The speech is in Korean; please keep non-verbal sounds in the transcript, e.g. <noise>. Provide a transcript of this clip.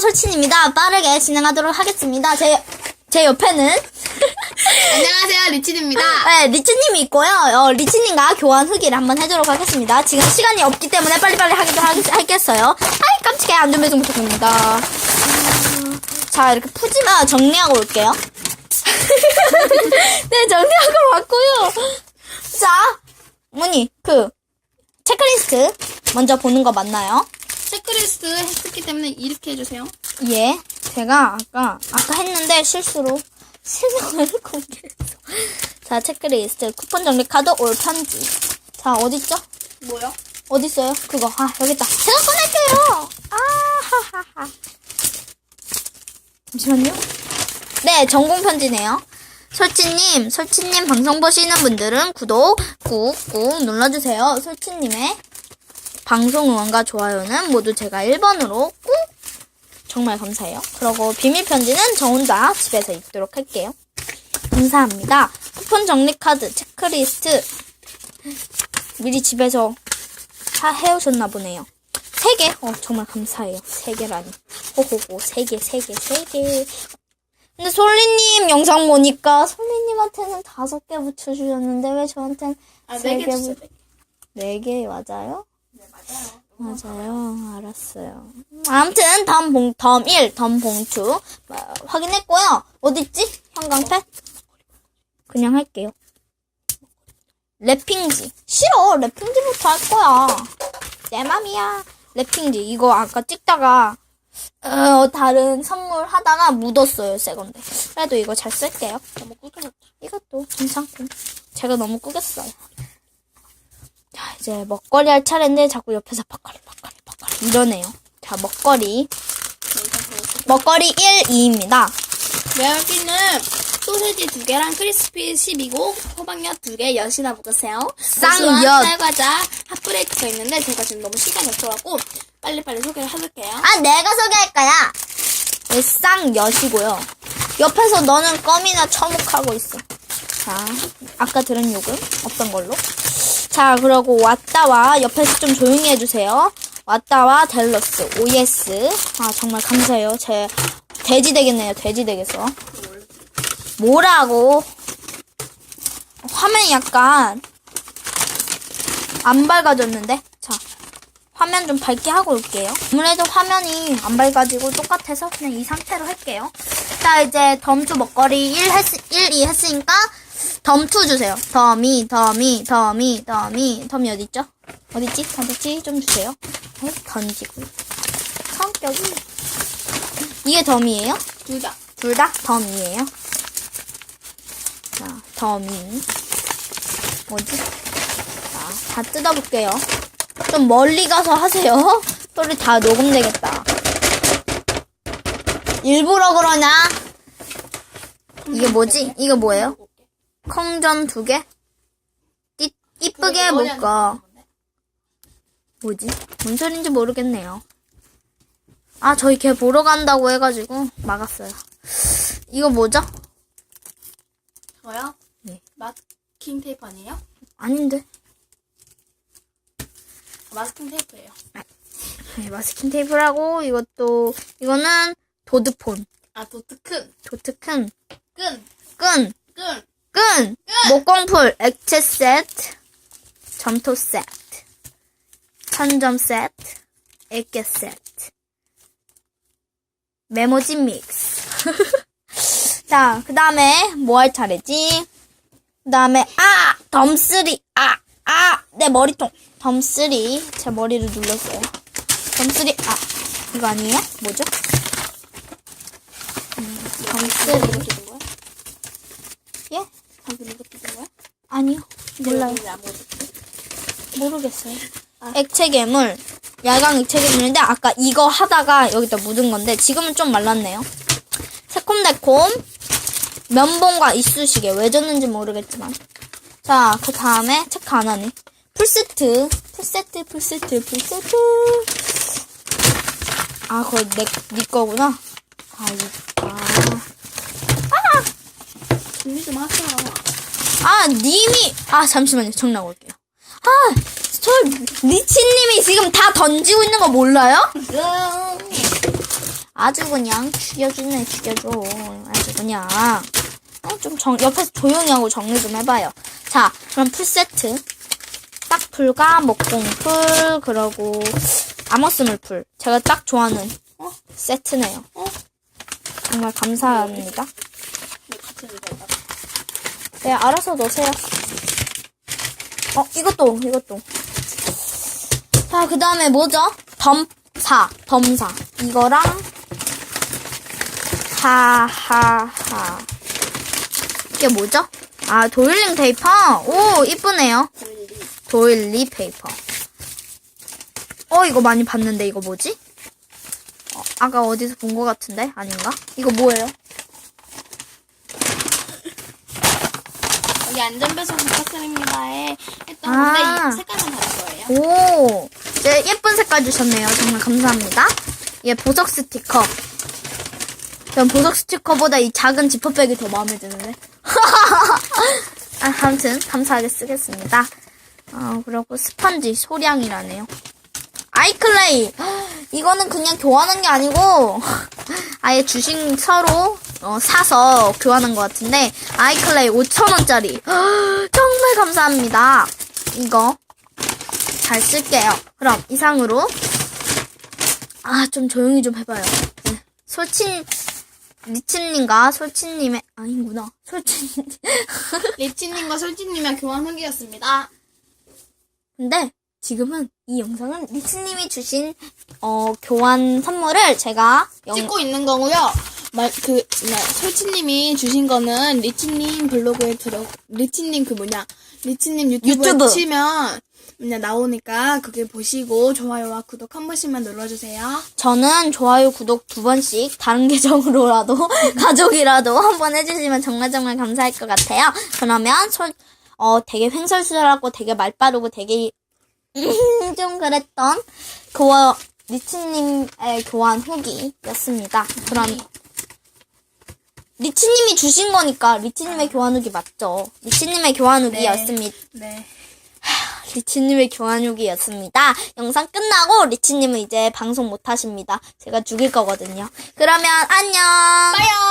설친입니다. 빠르게 진행하도록 하겠습니다. 제, 제 옆에는 <laughs> 안녕하세요, 리치입니다. 네, 리치님이 있고요. 어, 리치님과 교환 후기를 한번 해주도록 하겠습니다. 지금 시간이 없기 때문에 빨리빨리 하기도 하겠, 하겠어요. 아이, 깜찍해. 안전배송 부탁드립니다. 음, 자, 이렇게 푸지마 정리하고 올게요. <laughs> 네, 정리하고 왔고요. 자, 어머니, 그, 체크리스트 먼저 보는 거 맞나요? 체크리스트 때문에 이렇게 해주세요. 예. 제가 아까, 아까 했는데 실수로 실명을 <laughs> 공개했어. 자, 체크리스트, 쿠폰 정리 카드, 올 편지. 자, 어딨죠? 뭐요? 어딨어요? 그거. 아, 여기 있다. 제가 꺼낼게요! 아, 하하하. 잠시만요. 네, 전공 편지네요. 설치님, 설치님 방송 보시는 분들은 구독 꾹꾹 눌러주세요. 설치님의 방송 응원과 좋아요는 모두 제가 1번으로 꾹! 정말 감사해요. 그리고 비밀 편지는 저 혼자 집에서 읽도록 할게요. 감사합니다. 쿠폰 정리 카드, 체크리스트, 미리 집에서 다 해오셨나 보네요. 세 개? 어, 정말 감사해요. 세 개라니. 호호호, 세 개, 세 개, 세 개. 근데 솔리님 영상 보니까 솔리님한테는 다섯 개 붙여주셨는데 왜 저한테는 아, 세 네개 개 주세요. 붙... 네개 맞아요? 네, 맞아요. 맞아요. 알았어요. 아무튼 덤 봉, 덤 1, 덤 봉투 어, 확인했고요. 어딨지? 형광펜? 그냥 할게요. 랩핑지. 싫어. 랩핑지부터 할 거야. 내 맘이야. 랩핑지. 이거 아까 찍다가 어, 다른 선물 하다가 묻었어요. 새 건데. 그래도 이거 잘 쓸게요. 너무 꾸겨졌다. 이것도 괜찮고. 제가 너무 꾸겼어요. 자, 이제 먹거리 할 차례인데 자꾸 옆에서 먹거리, 먹거리, 먹거리 이러네요. 자, 먹거리. 먹거리 1, 2입니다. 네, 여기는 소세지 두 개랑 크리스피 10이고 호박엿 두 개, 엿이나 먹으세요. 쌍엿. 쌀과자 핫브레이크가 있는데 제가 지금 너무 시간이 없어갖고 빨리빨리 소개를 해볼게요. 아, 내가 소개할 거야. 네, 쌍 엿이고요. 옆에서 너는 껌이나 처묵하고 있어. 자, 아까 들은 욕은 없던 걸로. 자, 그러고 왔다와 옆에서 좀 조용히 해주세요. 왔다와 델러스, OS. 아, 정말 감사해요. 제 돼지 되겠네요. 돼지 되겠어. 뭐라고? 화면이 약간 안 밝아졌는데? 자, 화면 좀 밝게 하고 올게요. 아무래도 화면이 안 밝아지고 똑같아서 그냥 이 상태로 할게요. 자, 이제 덤2 먹거리 1, 했, 1, 2 했으니까 덤2 주세요. 덤이, 덤이, 덤이, 덤이, 덤이 어딨죠? 어딨지? 어딨지? 좀 주세요. 네, 던지고. 성격이. 이게 덤이에요? 둘 다. 둘 다 덤이에요. 자, 덤이. 뭐지? 자, 다 뜯어볼게요. 좀 멀리 가서 하세요. 소리 다 녹음되겠다. 일부러 그러냐? 이게 뭐지? 이거 뭐예요? 콩전 두 개? 띠, 이쁘게 묶어. 뭐지? 뭔 소린지 모르겠네요. 아, 저희 걔 보러 간다고 해가지고 막았어요. 이거 뭐죠? 저요? 네. 마스킹 테이프 아니에요? 아닌데. 마스킹 테이프예요. 네, 마스킹 테이프라고 이것도 이거는 도드폰, 아, 도트 큰. 도트큰, 끈. 끈, 끈. 끈, 목공풀, 액체 세트, 점토 세트, 천점 세트, 액계 세트, 메모지 믹스. <laughs> 자, 그 다음에 뭐 할 차례지? 그 다음에 아 덤쓰리 아 아 내 머리통 덤쓰리 제 머리를 눌렀어요. 덤쓰리 아 이거 아니에요? 뭐죠? 음, 덤쓰리? 방금 이렇게 된 거야? 아니요 몰라요. 왜? 모르겠어요. 액체 괴물 야광 액체 괴물인데 아까 이거 하다가 여기다 묻은 건데 지금은 좀 말랐네요. 새콤달콤 면봉과 이쑤시개 왜 줬는지 모르겠지만 자 그 다음에 체크 안 하네. 풀세트 풀세트 풀세트 풀세트 아 그거 내, 네 거구나. 아, 이, 아. 준비 좀 하세요. 아, 님이, 아, 잠시만요. 정리하고 올게요. 아, 저, 리치님이 지금 다 던지고 있는 거 몰라요? 아주 그냥 죽여주네, 죽여줘. 아주 그냥. 어, 좀 정, 옆에서 조용히 하고 정리 좀 해봐요. 자, 그럼 풀세트. 딱풀과 목공풀, 그러고, 아머스물풀. 제가 딱 좋아하는 어? 세트네요. 어? 정말 감사합니다. 네, 넣어봐. 네, 알아서 넣으세요. 어, 이것도, 이것도. 자, 그 다음에 뭐죠? 덤사, 덤사. 이거랑, 하하하. 이게 뭐죠? 아, 도일링 페이퍼? 오, 이쁘네요. 도일리 페이퍼. 어, 이거 많이 봤는데, 이거 뭐지? 어, 아까 어디서 본 것 같은데? 아닌가? 이거 뭐예요? 여기 안전배송 부탁드립니다에 했던 아. 건데 이 색깔만 다른 거예요. 오, 네, 예쁜 색깔 주셨네요. 정말 감사합니다. 예, 보석 스티커. 전 보석 스티커보다 이 작은 지퍼백이 더 마음에 드는데. <laughs> 아, 아무튼 감사하게 쓰겠습니다. 아, 그리고 스펀지 소량이라네요. 아이클레이. <gasps> 이거는 그냥 교환한 게 아니고 <laughs> 아예 주식 서로 어, 사서 교환한 것 같은데 아이클레이 5,000원짜리. <gasps> 정말 감사합니다. 이거 잘 쓸게요. 그럼 이상으로 아 좀 조용히 좀 해봐요. 네. 솔친 리치님과 솔친님의 아니구나. 솔친 <laughs> 리치님과 솔지님의 교환 후기였습니다. 근데 지금은 이 영상은 리치님이 주신 어 교환 선물을 제가 영 찍고 있는 거고요. 말, 그, 뭐냐, 솔치님이 주신 거는 리치님 블로그에 들어, 리치님 그 뭐냐, 리치님 유튜브에 유튜브. 치면, 뭐냐, 나오니까 그게 보시고 좋아요와 구독 한 번씩만 눌러주세요. 저는 좋아요 구독 두 번씩 다른 <laughs> 계정으로라도 <laughs> 가족이라도 한 번 해주시면 정말 정말 감사할 것 같아요. 그러면 솔, 어 되게 횡설수설하고 되게 말 빠르고 되게 <laughs> 좀 그랬던 그와 리치님의 교환 후기였습니다. 그럼 리치님이 주신 거니까 리치님의 교환 후기 맞죠? 리치님의 교환 후기였습니다. 네. 리치님의 교환 후기였습니다. 영상 끝나고 리치님은 이제 방송 못 하십니다. 제가 죽일 거거든요. 그러면 안녕! 빠요!